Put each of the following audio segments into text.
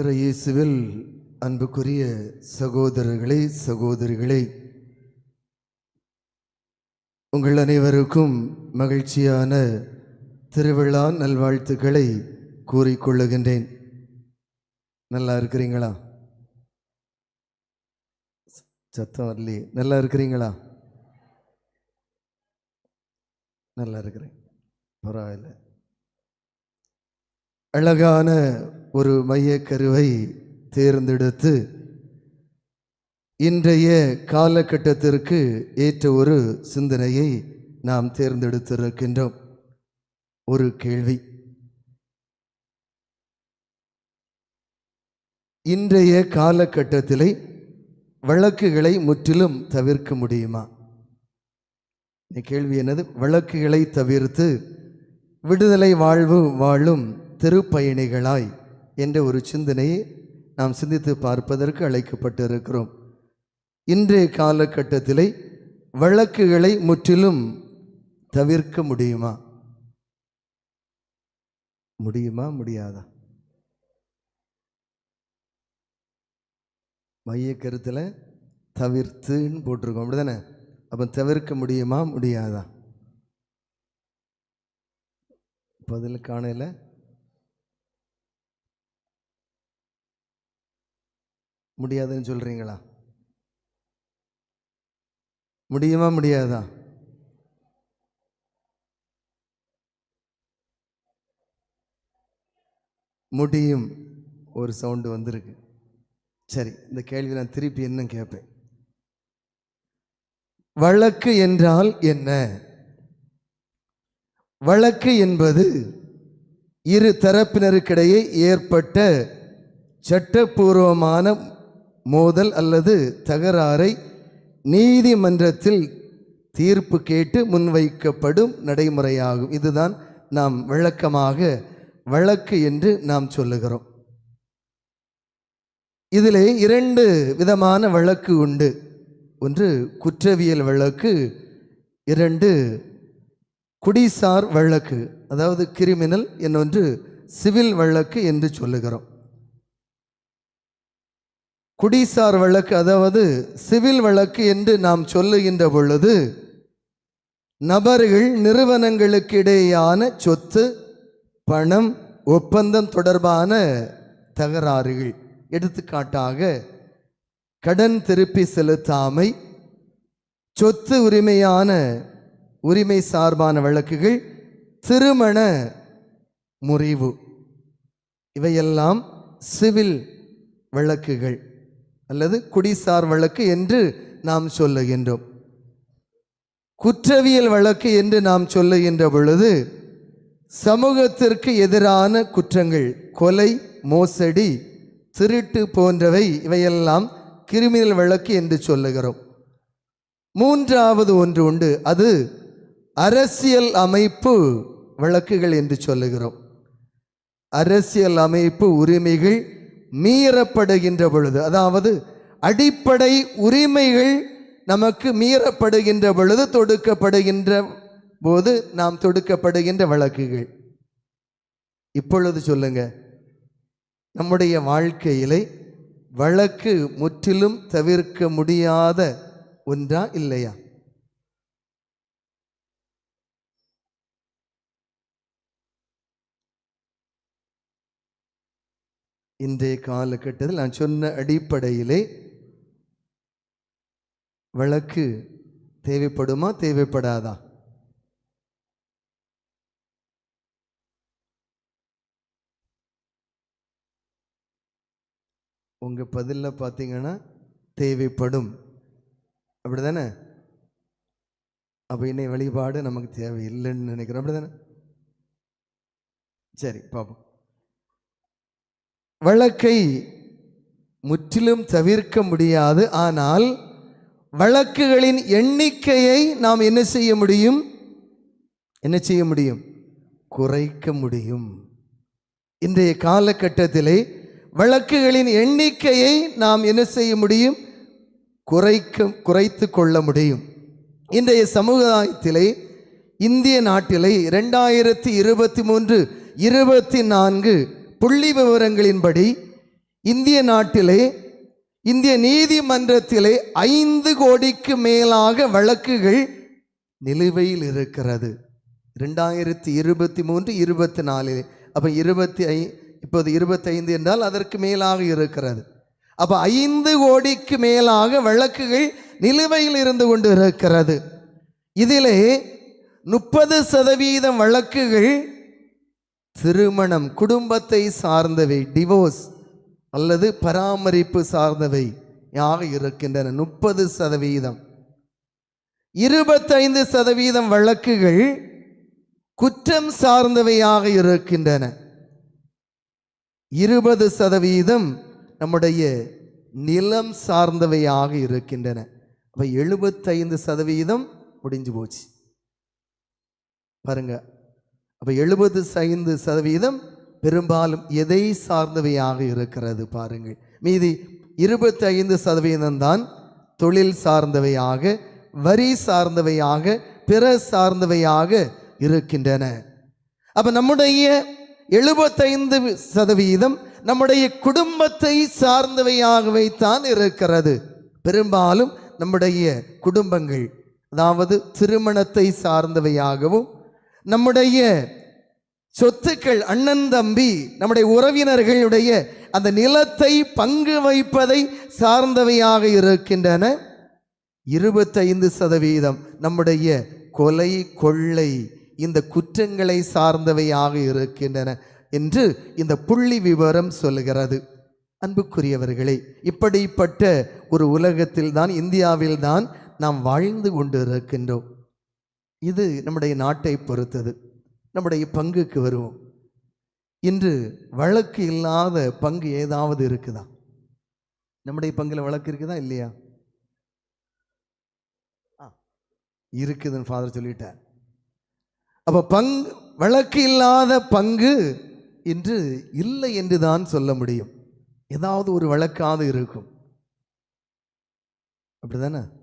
இறையேசுவில் அன்புக்குரிய சகோதரர்களே சகோதரிகளே உங்கள் அனைவருக்கும் மகிழ்ச்சியான திருவிழா நல்வாழ்த்துக்களை கூறிக்கொள்ளுகின்றேன். நல்லா இருக்கிறீங்களா? சத்தம் வரலையே. நல்லா இருக்கிறீங்களா? நல்லா இருக்கிறேன். பரவாயில்ல. அழகான ஒரு மையக்கருவை தேர்ந்தெடுத்து இன்றைய காலகட்டத்திற்கு ஏற்ற ஒரு சிந்தனையை நாம் தேர்ந்தெடுத்திருக்கின்றோம். ஒரு கேள்வி. இன்றைய காலகட்டத்திலே வழக்குகளை முற்றிலும் தவிர்க்க முடியுமா? கேள்வி என்னது? வழக்குகளை தவிர்த்து விடுதலை வாழ்வு வாழும் திருப்பயணிகளாய் என்ற ஒரு சிந்தனையை நாம் சிந்தித்து பார்ப்பதற்கு அழைக்கப்பட்டு இருக்கிறோம் இன்றைய காலகட்டத்திலே வழக்குகளை முற்றிலும் தவிர்க்க முடியுமா? முடியுமா முடியாதா? மைய கருத்தில் தவிர்த்துன்னு போட்டிருக்கோம். அப்படிதானே? அப்போ தவிர்க்க முடியுமா முடியாதா? பதில் காணல முடியாதுன்னு சொல்றீங்களா? முடியுமா முடியாதா? முடியும். ஒரு சவுண்டு வந்திருக்கு. சரி இந்த கேள்வி நான் திருப்பி என்ன கேட்பேன் வழக்கு என்றால் என்ன? வழக்கு என்பது இரு தரப்பினருக்கிடையே ஏற்பட்ட சட்டப்பூர்வமான மோதல் அல்லது தகராறை நீதிமன்றத்தில் தீர்ப்பு கேட்டு முன்வைக்கப்படும் நடைமுறையாகும். இதுதான் நாம் வழக்கமாக வழக்கு என்று நாம் சொல்லுகிறோம். இதிலே இரண்டு விதமான வழக்கு உண்டு. ஒன்று குற்றவியல் வழக்கு இரண்டு குடிசார் வழக்கு அதாவது கிரிமினல் இன்னொன்று சிவில் வழக்கு என்று சொல்லுகிறோம். குடிசார் வழக்கு அதாவது சிவில் வழக்கு என்று நாம் சொல்லுகின்ற பொழுது நபர்கள் நிறுவனங்களுக்கு இடையேயான சொத்து பணம் ஒப்பந்தம் தொடர்பான தகராறுகள். எடுத்துக்காட்டாக கடன் திருப்பி செலுத்தாமை சொத்து உரிமையான உரிமை சார்பான வழக்குகள் திருமண முறிவு. இவையெல்லாம் சிவில் வழக்குகள். அல்லது குடிசார் வழக்கு என்று நாம் சொல்லுகின்றோம். குற்றவியல் வழக்கு என்று நாம் சொல்லுகின்ற பொழுது சமூகத்திற்கு எதிரான குற்றங்கள் கொலை மோசடி திருட்டு போன்றவை இவையெல்லாம் கிரிமினல் வழக்கு என்று சொல்லுகிறோம். மூன்றாவது ஒன்று உண்டு அது அரசியல் அமைப்பு வழக்குகள் என்று சொல்லுகிறோம். அரசியல் அமைப்பு உரிமைகள் மீறப்படுகின்ற பொழுது அதாவது அடிப்படை உரிமைகள் நமக்கு மீறப்படுகின்ற பொழுது தொடுக்கப்படுகின்ற போது நாம் தொடுக்கப்படுகின்ற வழக்குகள். இப்பொழுது சொல்லுங்க நம்முடைய வாழ்க்கையிலே வழக்கு முற்றிலும் தவிர்க்க முடியாத ஒன்றா இல்லையா? இன்றைய காலகட்டத்தில் நான் சொன்ன அடிப்படையிலே வழக்கு தேவைப்படுமா தேவைப்படாதா? உங்க பதிலில் பார்த்தீங்கன்னா தேவைப்படும். அப்படி தானே அப்போ இன்னை வழிபாடு நமக்கு தேவையில்லைன்னு நினைக்கிறோம். அப்படி தானே சரி பார்ப்போம் வழக்கை முற்றிலும் தவிர்க்க முடியாது. ஆனால் வழக்குகளின் எண்ணிக்கையை நாம் என்ன செய்ய முடியும்? என்ன செய்ய முடியும்? குறைக்க முடியும். இன்றைய காலகட்டத்திலே வழக்குகளின் எண்ணிக்கையை நாம் என்ன செய்ய முடியும்? குறைக்க குறைத்து கொள்ள முடியும். இன்றைய சமுதாயத்திலே இந்திய நாட்டிலே ரெண்டாயிரத்தி இருபத்தி மூன்று இருபத்தி நான்கு புள்ளி விவரங்களின்படி இந்திய நாட்டிலே இந்திய நீதிமன்றத்திலே ஐந்து கோடிக்கு மேலாக வழக்குகள் நிலுவையில் இருக்கிறது. ரெண்டாயிரத்தி இருபத்தி மூன்று இருபத்தி நாலில். அப்போ இருபத்தி ஐ இப்போது இருபத்தைந்து என்றால் அதற்கு மேலாக இருக்கிறது. அப்போ ஐந்து கோடிக்கு மேலாக வழக்குகள் நிலுவையில் இருந்து கொண்டு இருக்கிறது. இதிலே முப்பது சதவீதம் வழக்குகள் திருமணம் குடும்பத்தை சார்ந்தவை டிவோர்ஸ் அல்லது பராமரிப்பு சார்ந்தவை யாக இருக்கின்றன. முப்பது சதவீதம். இருபத்தைந்து சதவீதம் வழக்குகள் குற்றம் சார்ந்தவையாக இருக்கின்றன. இருபது சதவீதம் நம்முடைய நிலம் சார்ந்தவையாக இருக்கின்றன. அப்ப எழுபத்தைந்து சதவீதம் முடிஞ்சு போச்சு. பாருங்க அப்போ எழுபது ஐந்து சதவீதம் பெரும்பாலும் எதை சார்ந்தவையாக இருக்கிறது பாருங்கள். மீதி இருபத்தைந்து சதவீதம்தான் தொழில் சார்ந்தவையாக வரி சார்ந்தவையாக பிற சார்ந்தவையாக இருக்கின்றன. அப்ப நம்முடைய எழுபத்தைந்து சதவீதம் நம்முடைய குடும்பத்தை சார்ந்தவையாகவே தான் இருக்கிறது. பெரும்பாலும் நம்முடைய குடும்பங்கள் அதாவது திருமணத்தை சார்ந்தவையாகவும் நம்முடைய சொத்துக்கள் அண்ணன் தம்பி நம்முடைய உறவினர்களுடைய அந்த நிலத்தை பங்கு வைப்பதை சார்ந்தவையாக இருக்கின்றன. இருபத்தைந்து சதவீதம் நம்முடைய கொலை கொள்ளை இந்த குற்றங்களை சார்ந்தவையாக இருக்கின்றன என்று இந்த புள்ளி விவரம் சொல்லுகிறது. அன்புக்குரியவர்களே இப்படிப்பட்ட ஒரு உலகத்தில் தான் இந்தியாவில் தான் நாம் வாழ்ந்து கொண்டு இருக்கின்றோம் இது நம்முடைய நாட்டை பொறுத்தது. நம்முடைய பங்குக்கு வருவோம். இன்று வழக்கு இல்லாத பங்கு ஏதாவது இருக்குதா? நம்முடைய பங்கில் வழக்கு இருக்குதா? இல்லையா? ஆ, இருக்குதுன்னு ஃபாதர் சொல்லிட்டார். அப்போ பங்கு வழக்கு இல்லாத பங்கு இன்று இல்லை என்று தான் சொல்ல முடியும். ஏதாவது ஒரு வழக்காவது இருக்கும். அப்படிதானே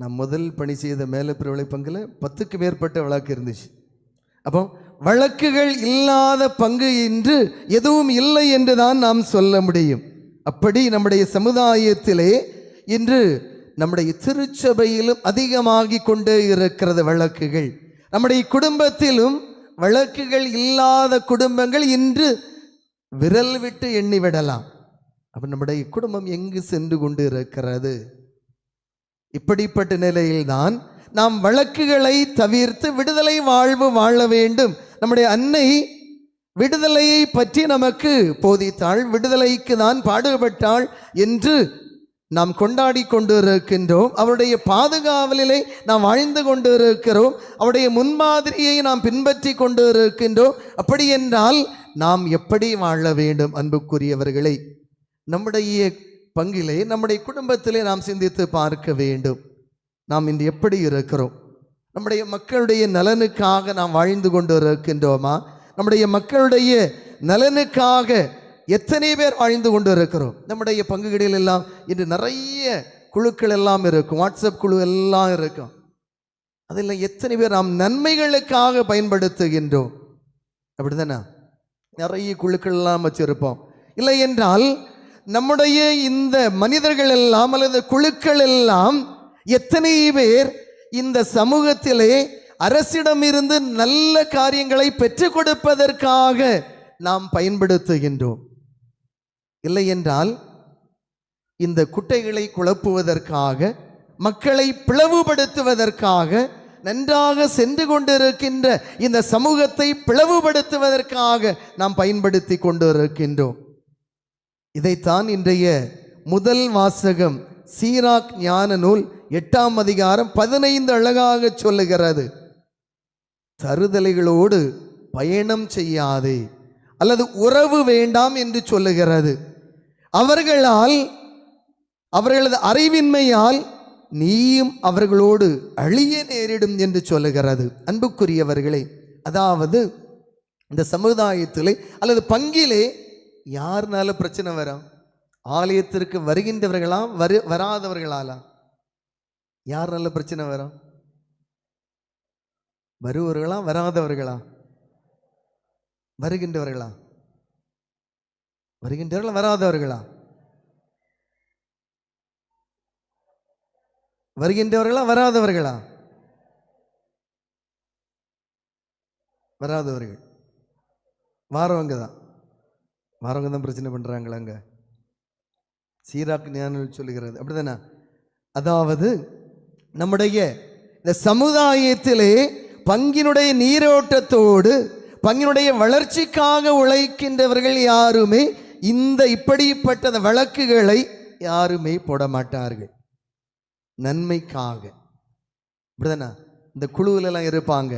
நான் முதல் பணி செய்த மேலப்பிரிவிலை விளைப்பங்கில் பத்துக்கு மேற்பட்ட வழக்கு இருந்துச்சு. அப்போ வழக்குகள் இல்லாத பங்கு என்று எதுவும் இல்லை என்று தான் நாம் சொல்ல முடியும். அப்படி நம்முடைய சமுதாயத்திலே இன்று நம்முடைய திருச்சபையிலும் அதிகமாகி கொண்டே இருக்கிறது வழக்குகள். நம்முடைய குடும்பத்திலும் வழக்குகள் இல்லாத குடும்பங்கள் இன்று விரல் விட்டு எண்ணி விடலாம் நம்முடைய குடும்பம் எங்கு சென்று கொண்டு இருக்கிறது? இப்படிப்பட்ட நிலையில்தான் நாம் வழக்குகளை தவிர்த்து விடுதலை வாழ்வு வாழ வேண்டும். நம்முடைய அன்னை விடுதலையை பற்றி நமக்கு போதித்தாள் விடுதலைக்கு தான் பாடுபட்டாள் என்று நாம் கொண்டாடி கொண்டு இருக்கின்றோம் அவருடைய பாதுகாவலிலே நாம் வாழ்ந்து கொண்டு இருக்கிறோம் அவருடைய முன்மாதிரியை நாம் பின்பற்றி கொண்டு இருக்கின்றோம் அப்படி என்றால் நாம் எப்படி வாழ வேண்டும் அன்புக்குரியவர்களை? நம்முடைய பங்கிலே நம்முடைய குடும்பத்திலே நாம் சிந்தித்து பார்க்க வேண்டும். நாம் இன்று எப்படி இருக்கிறோம்? நம்முடைய மக்களுடைய நலனுக்காக நாம் வாழ்ந்து கொண்டு இருக்கின்றோமா நம்முடைய மக்களுடைய நலனுக்காக எத்தனை பேர் வாழ்ந்து கொண்டு இருக்கிறோம் நம்முடைய பங்குகளில் எல்லாம் இன்று நிறைய குழுக்கள் எல்லாம் இருக்கும். வாட்ஸ்அப் குழு எல்லாம் இருக்கும். அதில் எத்தனை பேர் நாம் நன்மைகளுக்காக பயன்படுத்துகின்றோம்? அப்படிதானே? நிறைய குழுக்கள் எல்லாம் வச்சிருப்போம். இல்லை என்றால் நம்முடைய இந்த மனிதர்கள் எல்லாம் அல்லது குழுக்கள் எல்லாம் எத்தனை பேர் இந்த சமூகத்திலே அரசிடமிருந்து நல்ல காரியங்களை பெற்றுக் கொடுப்பதற்காக நாம் பயன்படுத்துகின்றோம்? இல்லை என்றால் இந்த குட்டைகளை குழப்புவதற்காக மக்களை பிளவுபடுத்துவதற்காக நன்றாக சென்று கொண்டிருக்கின்ற இந்த சமூகத்தை பிளவுபடுத்துவதற்காக நாம் பயன்படுத்தி கொண்டிருக்கின்றோம். இதைத்தான் இன்றைய முதல் வாசகம் சீராக் ஞான நூல் எட்டாம் அதிகாரம் பதினைந்து அழகாக சொல்லுகிறது. தருதலைகளோடு பயணம் செய்யாதே அல்லது உறவு வேண்டாம் என்று சொல்லுகிறது. அவர்களால் அவர்களது அறிவின்மையால் நீயும் அவர்களோடு அழிய நேரிடும் என்று சொல்லுகிறது. அன்புக்குரியவர்களே அதாவது இந்த சமுதாயத்திலே அல்லது பங்கிலே யாருனால பிரச்சனை வரும்? ஆலயத்திற்கு வருகின்றவர்களா வரு வராதவர்களாலா? யாருனால பிரச்சனை வரும்? வருவர்களா வராதவர்களா? வருகின்றவர்களா? வருகின்றவர்களா வராதவர்களா? வருகின்றவர்களா வராதவர்களா? வராதவர்கள். வாரவங்க தான். வரவங்க தான் பிரச்சனை பண்ணுறாங்களா அங்கே சீராக்கு ஞானம் சொல்லுகிறது. அப்படிதானே? அதாவது நம்முடைய இந்த சமுதாயத்திலே பங்கினுடைய நீரோட்டத்தோடு பங்கினுடைய வளர்ச்சிக்காக உழைக்கின்றவர்கள் யாருமே இந்த இப்படிப்பட்ட வழக்குகளை யாருமே போட மாட்டார்கள் நன்மைக்காக. இப்படிதானே இந்த குழுவிலலாம் இருப்பாங்க.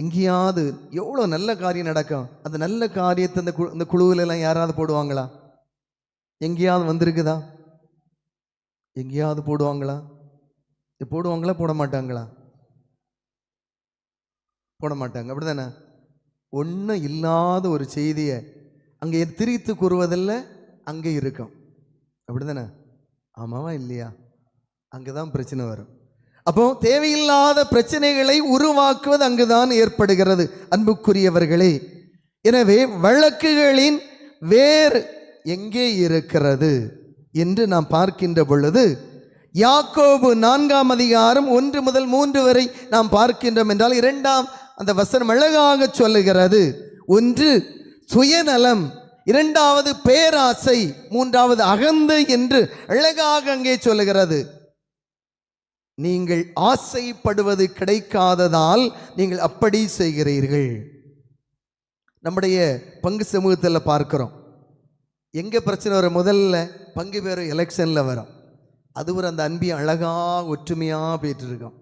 எங்கேயாவது எவ்வளோ நல்ல காரியம் நடக்கும்? அந்த நல்ல காரியத்தை அந்த குழு இந்த குழுவிலெல்லாம் யாராவது போடுவாங்களா? எங்கேயாவது வந்திருக்குதா? எங்கேயாவது போடுவாங்களா? போடுவாங்களா? போட மாட்டாங்களா? போட மாட்டாங்க. அப்படிதானே? ஒன்றும் இல்லாத ஒரு செய்தியை அங்கே திரித்து கூறுவதில் அங்கே இருக்கும். அப்படிதானே? ஆமாவா இல்லையா? அங்கே தான் பிரச்சனை வரும். அப்போ தேவையில்லாத பிரச்சனைகளை உருவாக்குவது அங்குதான் ஏற்படுகிறது. அன்புக்குரியவர்களே எனவே வழக்குகளின் வேர் எங்கே இருக்கிறது என்று நாம் பார்க்கின்ற பொழுது யாக்கோபு நான்காம் அதிகாரம் ஒன்று முதல் மூன்று வரை நாம் பார்க்கின்றோம் என்றால் இரண்டாம் அந்த வசனம் அழகாக சொல்லுகிறது. ஒன்று சுயநலம் இரண்டாவது பேராசை மூன்றாவது அகந்தை என்று அழகாக அங்கே சொல்லுகிறது. நீங்கள் ஆசைப்படுவது கிடைக்காததால் நீங்கள் அப்படி செய்கிறீர்கள். நம்முடைய பங்கு சமூகத்தில் பார்க்குறோம். எங்கே பிரச்சனை வரும்? முதல்ல பங்கு பேர் எலெக்ஷனில் வரும். அது ஒரு அந்த அன்பியை அழகாக ஒற்றுமையாக போயிட்டுருக்கோம்.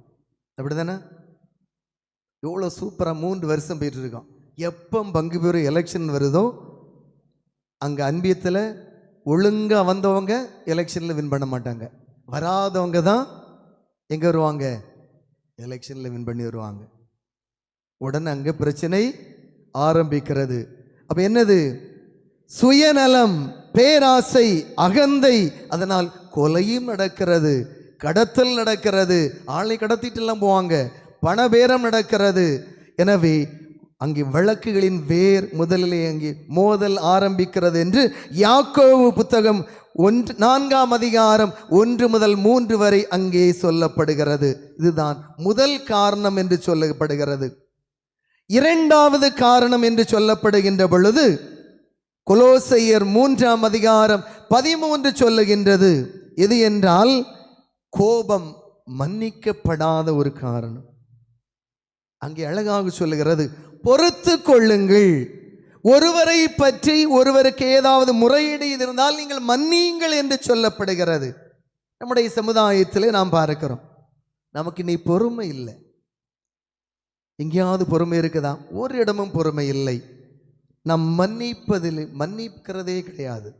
அப்படி தானே எவ்வளோ சூப்பராக மூன்று வருஷம் போயிட்டுருக்கோம். எப்போ பங்கு பேர் எலெக்ஷன் வருதோ அங்கே அன்பியத்தில் ஒழுங்காக வந்தவங்க எலெக்ஷனில் வின் பண்ண மாட்டாங்க. வராதவங்க தான் எங்கே வருவாங்க? எலெக்ஷனில் வின் பண்ணி வருவாங்க. உடனே அங்கே பிரச்சனை ஆரம்பிக்கிறது. அப்போ என்னது? சுயநலம் பேராசை அகந்தை அதனால் கொலையும் நடக்கிறது கடத்தல் நடக்கிறது ஆளை கடத்திட்டுலாம் போவாங்க பணபேரம் நடக்கிறது. எனவே அங்கே வழக்குகளின் வேர் முதலிலே அங்கே மோதல் ஆரம்பிக்கிறது என்று யாக்கோவு புத்தகம் ஒன்று நான்காம் அதிகாரம் ஒன்று முதல் மூன்று வரை அங்கே சொல்லப்படுகிறது. இதுதான் முதல் காரணம் என்று சொல்லப்படுகிறது. இரண்டாவது காரணம் என்று சொல்லப்படுகின்ற பொழுது கொலோசையர் மூன்றாம் அதிகாரம் பதிமூன்று சொல்லுகின்றது. எது என்றால் கோபம் மன்னிக்கப்படாத ஒரு காரணம். அங்கே அழகாக சொல்லுகிறது பொறுத்து கொள்ளுங்கள். ஒருவரை பற்றி ஒருவருக்கு ஏதாவது முறையீடு இருந்தால் நீங்கள் மன்னியுங்கள் என்று சொல்லப்படுகிறது. நம்முடைய சமுதாயத்தில் நாம் பார்க்கிறோம். நமக்கு நீ பொறுமை இல்லை. எங்கேயாவது பொறுமை இருக்குதா? ஒரு இடமும் பொறுமை இல்லை. நாம் மன்னிப்பதில் மன்னிக்கிறதே கிடையாது.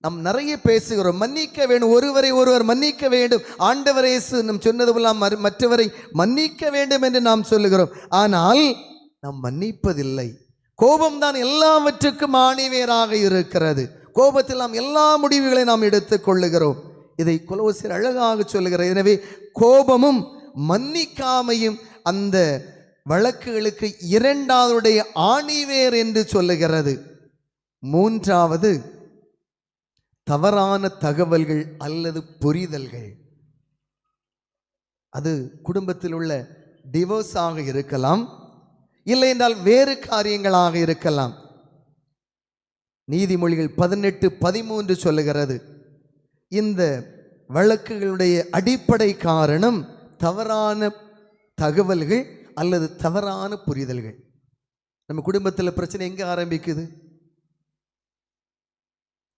நாம் நிறைய பேசுகிறோம். மன்னிக்க வேண்டும். ஒருவரை ஒருவர் மன்னிக்க வேண்டும். ஆண்டவரை நம் சொன்னது போலாம் மற்றவரை மன்னிக்க வேண்டும் என்று நாம் சொல்லுகிறோம். ஆனால் நாம் மன்னிப்பதில்லை. கோபம்தான் எல்லாவற்றுக்கும் ஆணிவேராக இருக்கிறது. கோபத்தில் நாம் எல்லா முடிவுகளையும் நாம் எடுத்துக் கொள்ளுகிறோம். இதை குலோசியர் அழகாக சொல்லுகிறார். எனவே கோபமும் மன்னிக்காமையும் அந்த வழக்குகளுக்கு இரண்டாவதுடைய ஆணிவேர் என்று சொல்லுகிறது. மூன்றாவது தவறான தகவல்கள் அல்லது புரிதல்கள். அது குடும்பத்தில் உள்ள டிவோர்ஸாக இருக்கலாம். இல்லை என்றால் வேறு காரியங்களாக இருக்கலாம். நீதிமொழிகள் பதினெட்டு பதிமூன்று சொல்லுகிறது. இந்த வழக்குகளுடைய அடிப்படை காரணம் தவறான தகவல்கள் அல்லது தவறான புரிதல்கள். நம்ம குடும்பத்தில் பிரச்சனை எங்கே ஆரம்பிக்குது?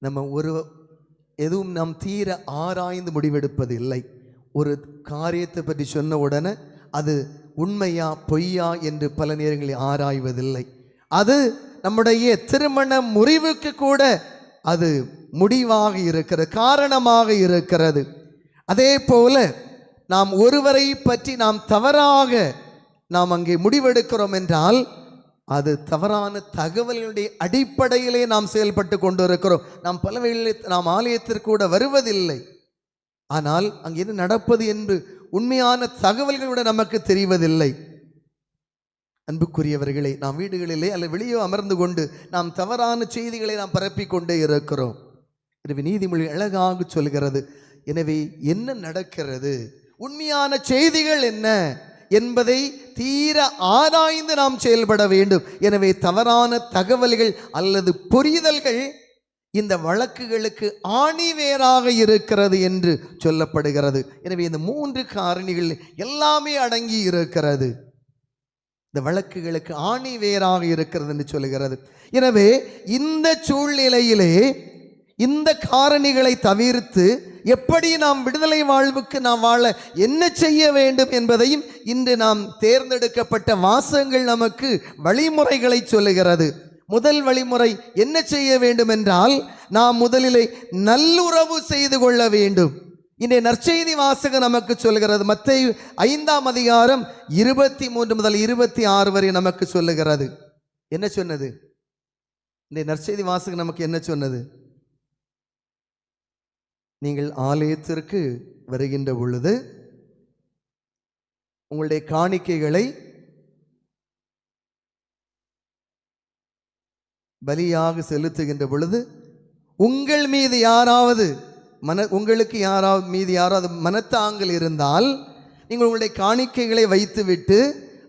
நம்ம ஒரு எதுவும் நாம் தீர ஆராய்ந்து முடிவெடுப்பது இல்லை. ஒரு காரியத்தை பற்றி சொன்ன உடனே அது உண்மையா பொய்யா என்று பல நேரங்களில் ஆராய்வதில்லை. அது நம்முடைய திருமண முறிவுக்கு கூட அது முடிவாக இருக்கிறது காரணமாக இருக்கிறது. அதே போல நாம் ஒருவரை பற்றி நாம் தவறாக நாம் அங்கே முடிவெடுக்கிறோம் என்றால் அது தவறான தகவல்களுடைய அடிப்படையிலே நாம் செயல்பட்டு கொண்டு இருக்கிறோம் நாம் பல நாம் ஆலயத்திற்கு கூட வருவதில்லை. ஆனால் அங்கே என்ன நடப்பது என்று உண்மையான தகவல்கள் கூட நமக்கு தெரிவதில்லை. அன்புக்குரியவர்களே நாம் வீடுகளிலே அல்ல வெளியே அமர்ந்து கொண்டு நாம் தவறான செய்திகளை நாம் பரப்பிக் கொண்டே இருக்கிறோம். எனவே நீதிமொழி அழகாக சொல்கிறது. எனவே என்ன நடக்கிறது? உண்மையான செய்திகள் என்ன? என்பதை தீர ஆராய்ந்து நாம் செயல்பட வேண்டும். எனவே தவறான தகவல்கள் அல்லது புரிதல்கள் இந்த வழக்குகளுக்கு ஆணிவேராக இருக்கிறது என்று சொல்லப்படுகிறது. எனவே இந்த மூன்று காரணிகள் எல்லாமே அடங்கி இருக்கிறது. இந்த வழக்குகளுக்கு ஆணி வேறாக இருக்கிறது என்று சொல்லுகிறது. எனவே இந்த சூழ்நிலையிலே இந்த காரணிகளை தவிர்த்து எப்படி நாம் விடுதலை வாழ்வுக்கு நாம் வாழ என்ன செய்ய வேண்டும் என்பதையும் இன்று நாம் தேர்ந்தெடுக்கப்பட்ட வாசகங்கள் நமக்கு வழிமுறைகளை சொல்லுகிறது. முதல் வழிமுறை என்ன செய்ய வேண்டும் என்றால் நாம் முதலிலே நல்லுறவு செய்து கொள்ள வேண்டும். இன்றைய நற்செய்தி வாசகம் நமக்கு சொல்கிறது மற்ற ஐந்தாம் அதிகாரம் இருபத்தி மூன்று முதல் இருபத்தி ஆறு வரை நமக்கு சொல்லுகிறது. என்ன சொன்னது? இன்றைய நற்செய்தி வாசகம் நமக்கு என்ன சொன்னது? நீங்கள் ஆலயத்திற்கு வருகின்ற பொழுது உங்களுடைய காணிக்கைகளை பலியாக செலுத்துகின்ற பொழுது உங்கள் மீது யாராவது மன உங்களுக்கு யாராவது மீது யாராவது மனத்தாங்கல் இருந்தால் நீங்கள் உங்களுடைய காணிக்கைகளை வைத்துவிட்டு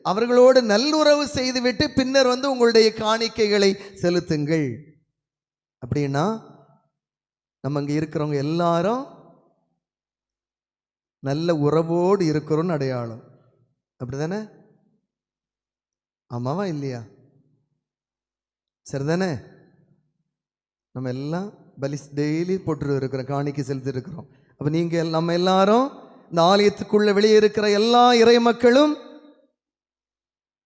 அவர்களோடு நல்லுறவு செய்துவிட்டு பின்னர் வந்து உங்களுடைய காணிக்கைகளை செலுத்துங்கள். அப்படின்னா நம்ம இங்கே இருக்கிறவங்க எல்லாரும் நல்ல உறவோடு இருக்கிறோன்னு அடையாளம். அப்படி தானே ஆமாவா இல்லையா? சரிதானே? நம்ம எல்லாம் பலி டெய்லி போட்டு இருக்கிறோம் காணிக்கு செலுத்தி இருக்கிறோம் அப்போ நீங்கள் நம்ம எல்லாரும் இந்த ஆலயத்துக்குள்ள வெளியே இருக்கிற எல்லா இறை மக்களும்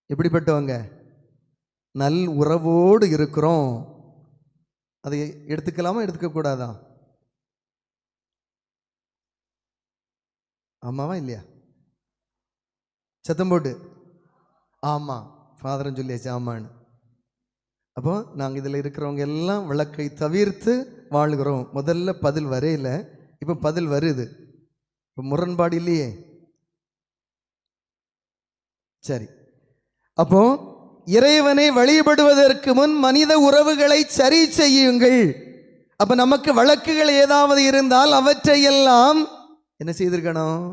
எப்படிப்பட்டவங்க? நல் உறவோடு இருக்கிறோம். அதை எடுத்துக்கலாமா எடுத்துக்கக்கூடாதா? ஆமாவா இல்லையா? சத்தம் போட்டு. ஆமாம் ஃபாதரும் சொல்லியாச்சு ஆமான்னு. அப்போ நாங்கள் இதில் இருக்கிறவங்க எல்லாம் விளக்கை தவிர்த்து வாழ்கிறோம். முதல்ல பதில் வரையில இப்போ பதில் வருது. இப்போ முரண்பாடு இல்லையே? சரி. அப்போ இறைவனை வழிபடுவதற்கு முன் மனித உறவுகளை சரி செய்யுங்கள். அப்ப நமக்கு வழக்குகள் ஏதாவது இருந்தால் அவற்றையெல்லாம் என்ன செய்திருக்கணும்?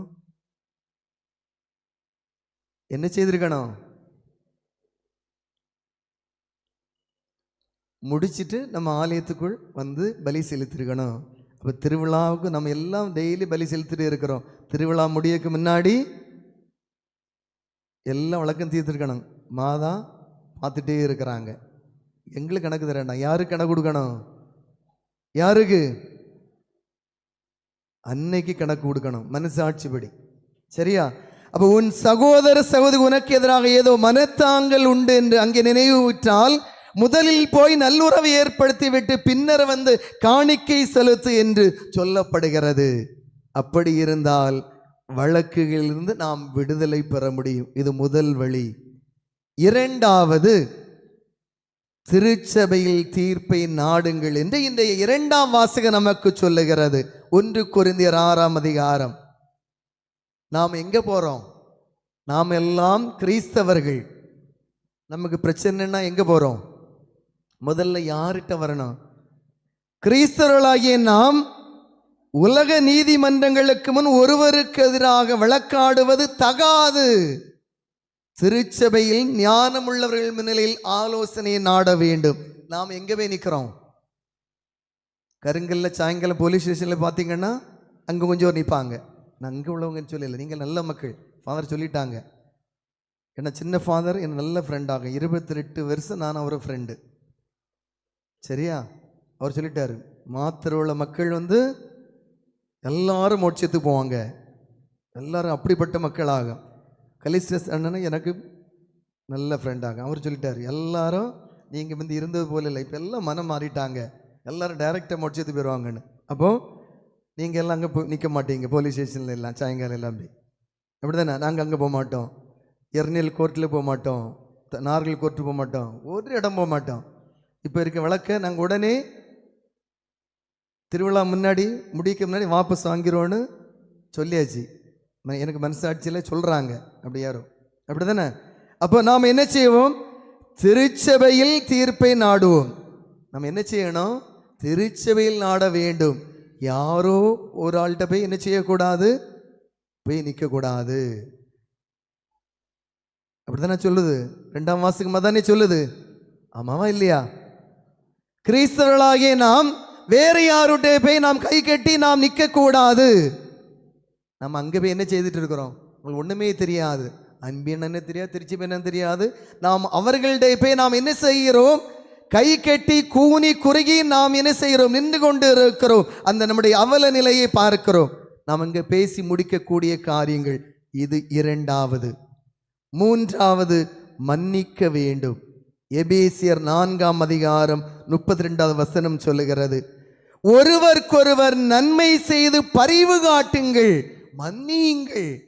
என்ன செய்திருக்கணும்? முடிச்சிட்டு நம்ம ஆலயத்துக்குள் வந்து பலி செலுத்திருக்கணும். அப்போ திருவிழாவுக்கு நம்ம எல்லாம் டெய்லி பலி செலுத்திட்டு இருக்கிறோம். திருவிழா முடியக்கு முன்னாடி எல்லாம் வழக்கம் தீர்த்துருக்கணும். மாதா பார்த்துட்டே இருக்கிறாங்க. எங்களுக்கு கணக்கு தரேன் யாருக்கு கணக்கு கொடுக்கணும்? யாருக்கு? அன்னைக்கு கணக்கு கொடுக்கணும். மனசாட்சிப்படி. சரியா? அப்போ உன் சகோதர சகோதரி உனக்கு எதிராக ஏதோ மனத்தாங்கல் உண்டு என்று அங்கே நினைவுற்றால் முதலில் போய் நல்லுறவை ஏற்படுத்திவிட்டு பின்னர் வந்து காணிக்கை செலுத்து என்று சொல்லப்படுகிறது. அப்படி இருந்தால் வழக்குகளிலிருந்து நாம் விடுதலை பெற முடியும். இது முதல் வழி. இரண்டாவது திருச்சபையில் தீர்ப்பை நாடுங்கள் என்று இன்றைய இரண்டாம் வாசகம் நமக்கு சொல்லுகிறது. ஒன்று கொரிந்தியர் ஆறாம் அதிகாரம். நாம் எங்கே போகிறோம் நாம் எல்லாம் கிறிஸ்தவர்கள். நமக்கு பிரச்சனைன்னா எங்கே போகிறோம் முதல்ல யார்கிட்ட வரணும்? கிறிஸ்தவர்களாகிய நாம் உலக நீதிமன்றங்களுக்கு முன் ஒருவருக்கு எதிராக வழக்காடுவது தகாது. திருச்சபையில் ஞானம் உள்ளவர்கள் முன்னிலையில் ஆலோசனையை நாட வேண்டும். நாம் எங்க போய் நிற்கிறோம் கருங்கல்ல சாயங்காலம் போலீஸ் ஸ்டேஷனில் பார்த்தீங்கன்னா அங்கே கொஞ்சம் நிற்பாங்க நான் அங்கே உள்ளவங்கன்னு சொல்லல. நீங்கள் நல்ல மக்கள். ஃபாதர் சொல்லிட்டாங்க. ஏன்னா சின்ன ஃபாதர் என் நல்ல ஃப்ரெண்டாக இருபத்தி ரெட்டு வருஷம் நான் அவர் ஃப்ரெண்டு சரியா? அவர் சொல்லிட்டாரு மாத்திர உள்ள மக்கள் வந்து எல்லாரும் மோட்சத்து போவாங்க. எல்லாரும் அப்படிப்பட்ட மக்களாகும் கலிஸ்டஸ் அண்ணனும் எனக்கு நல்ல ஃப்ரெண்டாக அவர் சொல்லிட்டார் எல்லாரும் நீங்கள் வந்து இருந்தது போல இல்லை. இப்போ எல்லாம் மனம் மாறிட்டாங்க. எல்லாரும் டைரெக்டாக மோட்சத்து போயிடுவாங்கன்னு அப்போது நீங்கள் எல்லாம் அங்கே நிற்க மாட்டீங்க. போலீஸ் ஸ்டேஷனில் எல்லாம் சாயங்காலம் எல்லாம் அப்படி. அப்படி தானே நாங்கள் அங்கே போக மாட்டோம் எர்னியல் கோர்ட்டில் போக மாட்டோம் த- நார்கள் கோர்ட்டு போக மாட்டோம் ஒரு இடம் போக மாட்டோம் இப்போ இருக்க வழக்க நாங்கள் உடனே திருவிழா முன்னாடி முடிக்க முன்னாடி வாபஸ் வாங்கிடுவோன்னு சொல்லியாச்சு. எனக்கு மனசாட்சியில் சொல்கிறாங்க அப்படி யாரும் அப்படி தானே அப்போ நாம் என்ன செய்வோம்? திருச்சபையில் தீர்ப்பை நாடுவோம். நம்ம என்ன செய்யணும்? திருச்சபையில் நாட வேண்டும். யாரோ ஒரு ஆள்கிட்ட போய் என்ன செய்யக்கூடாது? போய் நிற்கக்கூடாது அப்படி தானே சொல்லுது. ரெண்டாம் மாதத்துக்கு தானே சொல்லுது. ஆமாவா இல்லையா? கிறிஸ்தவர்களாகிய நாம் வேற யாருடைய போய் நாம் கை கட்டி நாம் நிற்கக்கூடாது. நம்ம அங்கே போய் என்ன செய்துட்டு இருக்கிறோம் உங்களுக்கு ஒன்றுமே தெரியாது. அன்பின் என்ன தெரியாது திருச்சி என்ன தெரியாது. நாம் அவர்களுடைய போய் நாம் என்ன செய்கிறோம்? கை கட்டி கூனி குறுகி நாம் என்ன செய்கிறோம்? நின்று கொண்டு இருக்கிறோம் அந்த நம்முடைய அவல நிலையை பார்க்கிறோம். நாம் இங்கே பேசி முடிக்கக்கூடிய காரியங்கள் இது இரண்டாவது. மூன்றாவது மன்னிக்க வேண்டும். எபேசியர் நான்காம் அதிகாரம் முப்பத்தி ரெண்டாவது வசனம் சொல்லுகிறது. ஒருவருக்கொருவர் நன்மை செய்து பரிவு காட்டுங்கள் மன்னியுங்கள்.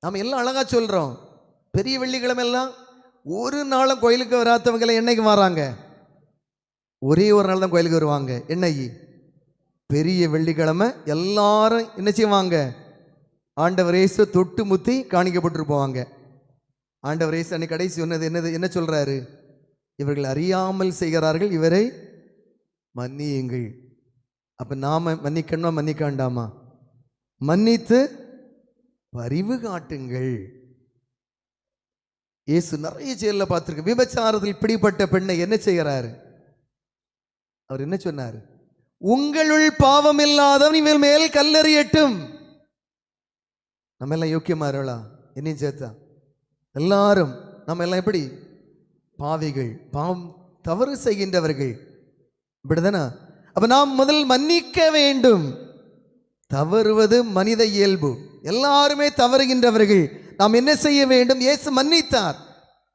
நாம் எல்லாம் அழகா சொல்றோம். பெரிய வெள்ளிக்கிழமை எல்லாம் ஒரு நாளும் கோயிலுக்கு வராதவங்களை என்னைக்கு வராங்க? ஒரே ஒரு நாள் தான் கோயிலுக்கு வருவாங்க. என்னைக்கு? பெரிய வெள்ளிக்கிழமை எல்லாரும் என்ன செய்வாங்க? ஆண்டவர் இயேசு தொட்டு முத்தி காணிக்கப்பட்டு போவாங்க. ஆண்டவர் இயேசு அன்னைக்கு கடைசி சொன்னது என்னது? என்ன சொல்றாரு? இவர்கள் அறியாமல் செய்கிறார்கள் இவரை மன்னியுங்கள். அப்போ நாம மன்னிக்கணுமா மன்னிக்க வேண்டாமா மன்னித்து பரிவு காட்டுங்கள். இயேசு நிறைய செயலில் பார்த்துருக்கு. விபச்சாரத்தில் பிடிப்பட்ட பெண்ணை என்ன செய்கிறாரு? அவர் என்ன சொன்னார்? உங்களுள் பாவம் இல்லாதவன் இவன் மேல் கல்லெறியட்டும். நம்ம எல்லாம் யோக்கியமா இருக்கலாம். என்னையும் சேர்த்தா. எல்லாரும் நம்ம எல்லாம் எப்படி? பாவிகள் பாவம் தவறு செய்கின்றவர்கள். இப்படிதானா? அப்ப நாம் முதல் மன்னிக்க வேண்டும். தவறுவது மனித இயல்பு. எல்லாருமே தவறுகின்றவர்கள். நாம் என்ன செய்ய வேண்டும்? இயேசு மன்னித்தார்.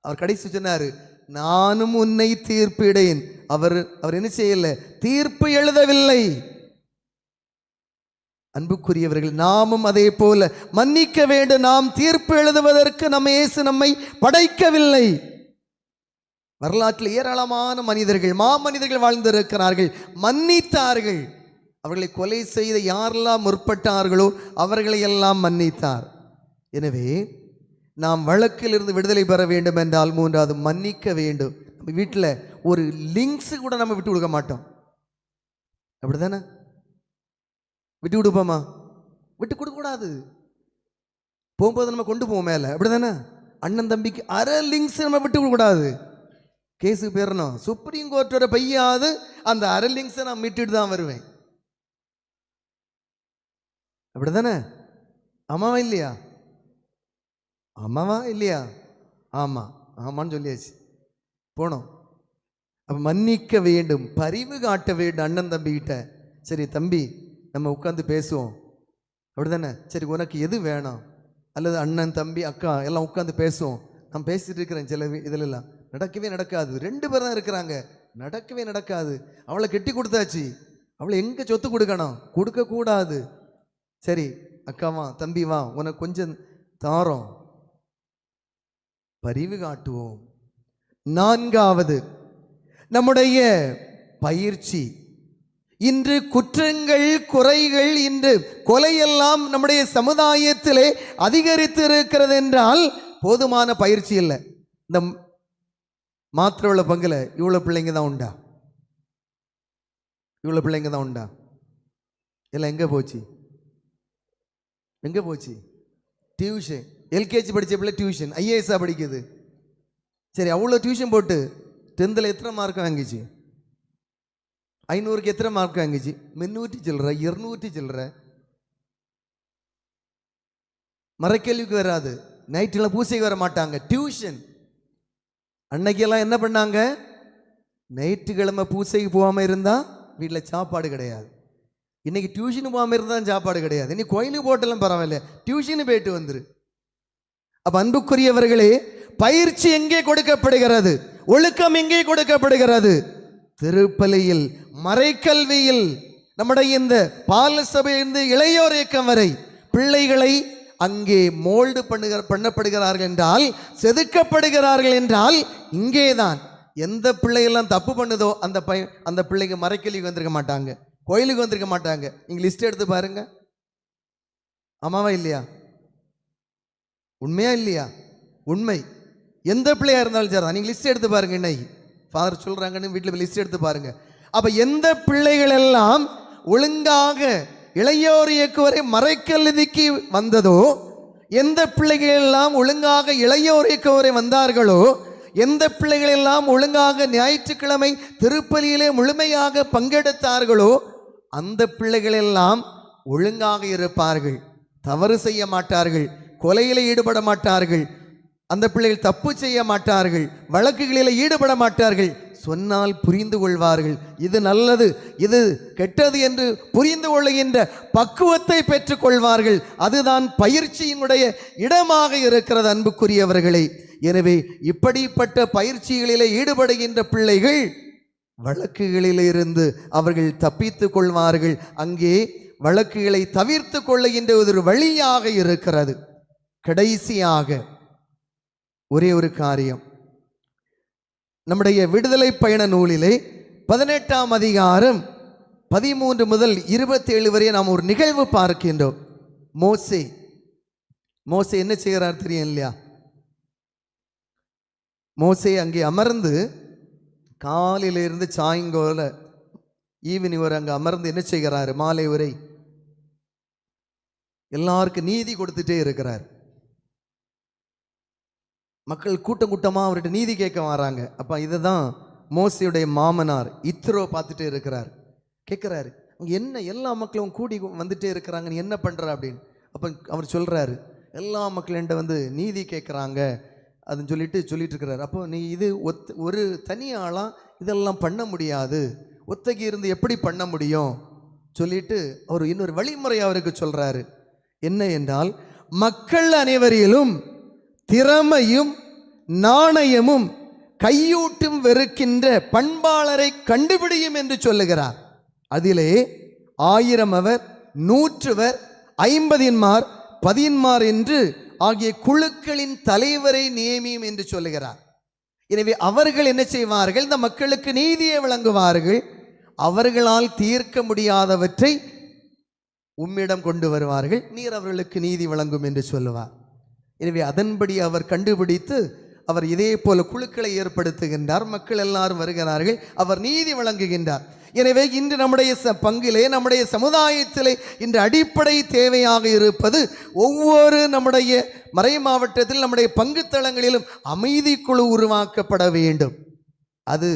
அவர் கடைசி சொன்னாரு நானும் உன்னை தீர்ப்பிடேன் அவர் அவர் என்ன செய்யல? தீர்ப்பு எழுதவில்லை. அன்புக்குரியவர்கள் நாமும் அதே போல மன்னிக்க வேண்டும். நாம் தீர்ப்பு எழுதுவதற்கு நம்ம இயேசு நம்மை படைக்கவில்லை. வரலாற்றில் ஏராளமான மனிதர்கள் மாமனிதர்கள் வாழ்ந்திருக்கிறார்கள். மன்னித்தார்கள். அவர்களை கொலை செய்த யாரெல்லாம் முற்பட்டார்களோ அவர்களை எல்லாம் மன்னித்தார். எனவே நாம் வழக்கிலிருந்து விடுதலை பெற வேண்டும் என்றால் மூன்றாவது மன்னிக்க வேண்டும். நம்ம வீட்டில் ஒரு லிங்க்ஸ் கூட நம்ம விட்டு கொடுக்க மாட்டோம். அப்படிதானே விட்டு கொடுப்போமா விட்டு கொடுக்கக்கூடாது போகும்போது நம்ம கொண்டு போவோம் மேலே. அப்படிதானே? அண்ணன் தம்பிக்கு அரை லிங்க்ஸ் நம்ம விட்டு கொடுக்கக்கூடாது கேஸுக்கு போயிடணும். சுப்ரீம் கோர்ட்டோட பையாவது அந்த அரை லிங்க்ஸை நான் மீட்டுட்டு தான் வருவேன். அப்படிதானே? ஆமாவா இல்லையா? ஆமாவா இல்லையா? ஆமாம் ஆமான்னு சொல்லியாச்சு. போனோம். அப்போ மன்னிக்க வேண்டும். பரிவு காட்ட வேண்டும் அண்ணன் தம்பிக்கிட்ட சரி தம்பி நம்ம உட்காந்து பேசுவோம். அப்படிதானே சரி உனக்கு எது வேணும். அல்லது அண்ணன் தம்பி அக்கா எல்லாம் உட்காந்து பேசுவோம். நான் பேசிட்டு இருக்கிறேன் சில வி- இதுலெல்லாம். நடக்கவே நடக்காது. ரெண்டு பேர் தான் இருக்கிறாங்க. நடக்கவே நடக்காது. அவளை கெட்டி கொடுத்தாச்சு. அவளை எங்கே சொத்து கொடுக்கணும்? கொடுக்கக்கூடாது சரி அக்காவா தம்பி வா உனக்கு கொஞ்சம் தாரோம். பரிவு காட்டுவோம். நான்காவது நம்முடைய பயிற்சி. இன்று குற்றங்கள் குறைகள் இன்று கொலையெல்லாம் நம்முடைய சமுதாயத்திலே அதிகரித்து இருக்கிறது என்றால் போதுமான பயிற்சி இல்லை. இந்த மாத்திரை உள்ள பங்கில் இவ்வளோ பிள்ளைங்க தான் உண்டா? இவ்வளோ பிள்ளைங்க தான் உண்டா? எல்லாம் எங்கே போச்சு? எங்கே போச்சு? டியூஷன். எல்கேஜி படித்த பிள்ளை டியூஷன். ஐஏஎஸ்ஸாக படிக்குது. சரி அவ்வளோ டியூஷன் போட்டு டென்த்தில் எத்தனை மார்க் வாங்கிச்சு? ஐநூறுக்கு எத்தனை மார்க் வாங்கிச்சு? முன்னூற்றி சில்லற இருநூற்றி சில்லற. மறைக்கல்விக்கு வராது. நைட்டில் பூசைக்கு வர மாட்டாங்க. டியூஷன் அன்னைக்கெல்லாம் என்ன பண்ணாங்க? நைட்டுக்கிழமை பூசைக்கு போகாமல் இருந்தால் வீட்டில் சாப்பாடு கிடையாது. இன்னைக்கு டியூஷன் போகாமல் இருந்தால் சாப்பாடு கிடையாது. இன்னைக்கு கோயிலுக்கு போட்டெல்லாம் பரவாயில்ல. டியூஷனு போயிட்டு வந்துரு. அப்போ அன்புக்குரியவர்களே பயிற்சி எங்கே கொடுக்கப்படுகிறது? ஒழுக்கம் எங்கே கொடுக்கப்படுகிறது? திருப்பலியில் மறைக்கல்வியில் நம்முடைய இந்த பால சபையிலிருந்து இளையோர் இயக்கம் வரை பிள்ளைகளை அங்கே மோல்டு பண்ணுகிற பண்ணப்படுகிறார்கள் என்றால் செதுக்கப்படுகிறார்கள் என்றால் இங்கேதான். எந்த பிள்ளைகள்லாம் தப்பு பண்ணுதோ அந்த பை அந்த பிள்ளைங்க மறைக்கல்விக்கு வந்திருக்க மாட்டாங்க. கோயிலுக்கு வந்திருக்க மாட்டாங்க. நீங்கள் லிஸ்ட் எடுத்து பாருங்க. ஆமாவா இல்லையா? உண்மையா இல்லையா? உண்மை. எந்த பிள்ளையாக இருந்தாலும் சரி நீங்கள் லிஸ்ட் எடுத்து பாருங்க இன்னைக்கு. ஃபாதர் சொல்றாங்கன்னு வீட்டில் லிஸ்ட் எடுத்து பாருங்க. அப்ப எந்த பிள்ளைகள் எல்லாம் ஒழுங்காக இளையோர் இயக்குவரை மறைக்கல்விக்கு வந்ததோ எந்த பிள்ளைகள் எல்லாம் ஒழுங்காக இளையோர் இயக்குவரை வந்தார்களோ எந்த பிள்ளைகள் எல்லாம் ஒழுங்காக ஞாயிற்றுக்கிழமை திருப்பலியிலே முழுமையாக பங்கெடுத்தார்களோ அந்த பிள்ளைகள் எல்லாம் ஒழுங்காக இருப்பார்கள். தவறு செய்ய மாட்டார்கள். கொலையில் ஈடுபட மாட்டார்கள். அந்த பிள்ளைகள் தப்பு செய்ய மாட்டார்கள் வழக்குகளில் ஈடுபட மாட்டார்கள். சொன்னால் புரிந்து கொள்வார்கள். இது நல்லது இது கெட்டது என்று புரிந்து கொள்ளுகின்ற பக்குவத்தை பெற்றுக்கொள்வார்கள் அதுதான் பயிற்சியினுடைய இடமாக இருக்கிறது அன்புக்குரியவர்களே. எனவே இப்படிப்பட்ட பயிற்சிகளிலே ஈடுபடுகின்ற பிள்ளைகள் வழக்குகளிலிருந்து அவர்கள் தப்பித்து கொள்வார்கள். அங்கே வழக்குகளை தவிர்த்து கொள்ளுகின்ற ஒரு வழியாக இருக்கிறது. கடைசியாக ஒரே ஒரு காரியம். நம்முடைய விடுதலை பயண நூலிலே பதினெட்டாம் அதிகாரம் பதிமூன்று முதல் இருபத்தேழு வரை நாம் ஒரு நிகழ்வு பார்க்கின்றோம். மோசே. மோசே என்ன செய்கிறார் தெரியும் இல்லையா? மோசே அங்கே அமர்ந்து காலையிலிருந்து சாயங்கோல ஈவினிங் வரை அங்கே அமர்ந்து என்ன செய்கிறாரு? மாலை வரை எல்லாருக்கும் நீதி கொடுத்துட்டே இருக்கிறார். மக்கள் கூட்டம் கூட்டமாக அவர்கிட்ட நீதி கேட்க வராங்க. அப்போ இதை தான் மோசியுடைய மாமனார் இத்ரோ பார்த்துட்டே இருக்கிறார். கேட்குறாரு அங்கே என்ன எல்லா மக்களும் கூடி வந்துட்டே இருக்கிறாங்க நீ என்ன பண்ணுற அப்படின்னு. அப்போ அவர் சொல்கிறாரு எல்லா மக்கள்கிட்ட வந்து நீதி கேட்குறாங்க. அதுன்னு சொல்லிட்டு சொல்லிட்டு இருக்கிறாரு. அப்போ நீ இது ஒத் ஒரு தனியாளாக இதெல்லாம் பண்ண முடியாது. ஒத்தகி இருந்து எப்படி பண்ண முடியும்? சொல்லிட்டு அவர் இன்னொரு வழிமுறை அவருக்கு சொல்கிறாரு என்ன என்றால் மக்கள் அனைவரிலும் திறமையும் நாணயமும் கையூட்டும் வெறுக்கின்ற பண்பாளரை கண்டுபிடியும் என்று சொல்லுகிறார். அதிலே ஆயிரம் அவர் நூற்றுவர் ஐம்பதின்மார் பதின்மார் என்று ஆகிய குழுக்களின் தலைவரை நியமியும் என்று சொல்லுகிறார். எனவே அவர்கள் என்ன செய்வார்கள்? இந்த மக்களுக்கு நீதியை வழங்குவார்கள். அவர்களால் தீர்க்க முடியாதவற்றை உம்மிடம் கொண்டு வருவார்கள். நீர் அவர்களுக்கு நீதி வழங்கும் என்று சொல்லுவார். எனவே அதன்படி அவர் கண்டுபிடித்து அவர் இதே போல குழுக்களை ஏற்படுத்துகின்றார். மக்கள் எல்லாரும் வருகிறார்கள். அவர் நீதி வழங்குகின்றார். எனவே இன்று நம்முடைய ச பங்கிலே நம்முடைய சமுதாயத்திலே இன்று அடிப்படை தேவையாக இருப்பது ஒவ்வொரு நம்முடைய மறை மாவட்டத்தில் நம்முடைய பங்குத்தளங்களிலும் அமைதி குழு உருவாக்கப்பட வேண்டும். அது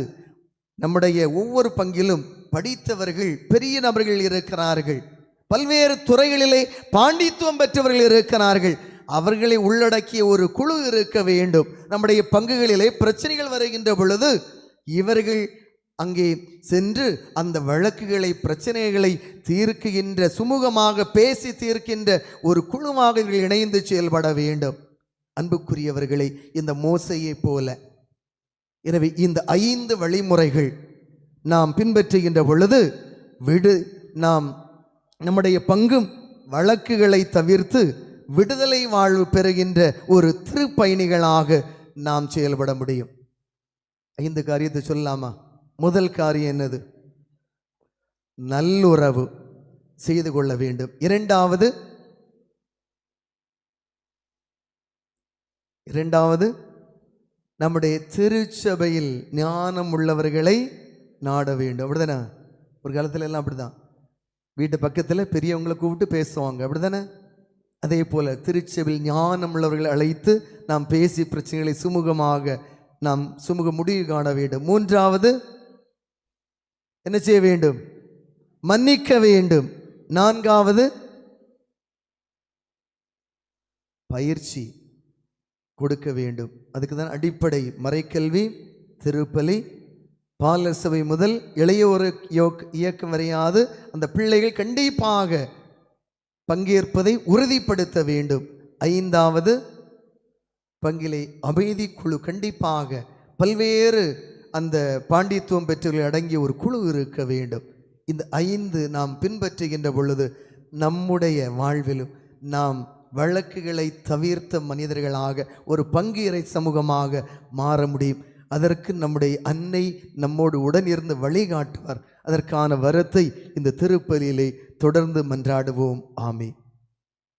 நம்முடைய ஒவ்வொரு பங்கிலும் படித்தவர்கள் பெரிய நபர்கள் இருக்கிறார்கள். பல்வேறு துறைகளிலே பாண்டித்துவம் பெற்றவர்கள் இருக்கிறார்கள். அவர்களை உள்ளடக்கிய ஒரு குழு இருக்க வேண்டும். நம்முடைய பங்குகளிலே பிரச்சனைகள் வருகின்ற பொழுது இவர்கள் அங்கே சென்று அந்த வழக்குகளை பிரச்சனைகளை தீர்க்குகின்ற சுமூகமாக பேசி தீர்க்கின்ற ஒரு குழுவாக இவர்கள் இணைந்து செயல்பட வேண்டும். அன்புக்குரியவர்களை இந்த மோசையைப் போல. எனவே இந்த ஐந்து வழிமுறைகள் நாம் பின்பற்றுகின்ற பொழுது விடு நாம் நம்முடைய பங்கும் வழக்குகளை தவிர்த்து விடுதலை வாழ்வு பெறுகின்ற ஒரு திருப்பயணிகளாக நாம் செயல்பட முடியும். ஐந்து காரியத்தை சொல்லலாமா? முதல் காரியம் என்னது? நல்லுறவு செய்து கொள்ள வேண்டும். இரண்டாவது இரண்டாவது நம்முடைய திருச்சபையில் ஞானம் உள்ளவர்களை நாட வேண்டும். அப்படிதானே? ஒரு காலத்துல எல்லாம் அப்படிதான். வீட்டு பக்கத்தில் பெரியவங்களை கூப்பிட்டு பேசுவாங்க. அப்படிதானே? அதே போல திருச்சபையில் ஞானம் உள்ளவர்களை அழைத்து நாம் பேசி பிரச்சனைகளை சுமூகமாக நாம் சுமூக முடிவு காண வேண்டும். மூன்றாவது என்ன செய்ய வேண்டும்? மன்னிக்க வேண்டும். நான்காவது பயிற்சி கொடுக்க வேண்டும். அதுக்கு தான் அடிப்படை மறைக்கல்வி திருப்பலி பாலர் சபை முதல் இளையோர் யோக் இயக்கம் வரையாது அந்த பிள்ளைகள் கண்டிப்பாக பங்கேற்பதை உறுதிப்படுத்த வேண்டும். ஐந்தாவது பங்கிலே அமைதி குழு கண்டிப்பாக பல்வேறு அந்த பாண்டித்துவம் பெற்றவர்கள் அடங்கிய ஒரு குழு இருக்க வேண்டும். இந்த ஐந்து நாம் பின்பற்றுகின்ற பொழுது நம்முடைய வாழ்விலும் நாம் வழக்குகளை தவிர்த்த மனிதர்களாக ஒரு பங்கீரை சமூகமாக மாற முடியும். அதற்கு நம்முடைய அன்னை நம்மோடு உடன் இருந்து வழிகாட்டுவார். அதற்கான வரத்தை இந்த திருப்பலியிலே தொடர்ந்து மன்றாடுவோம். ஆமே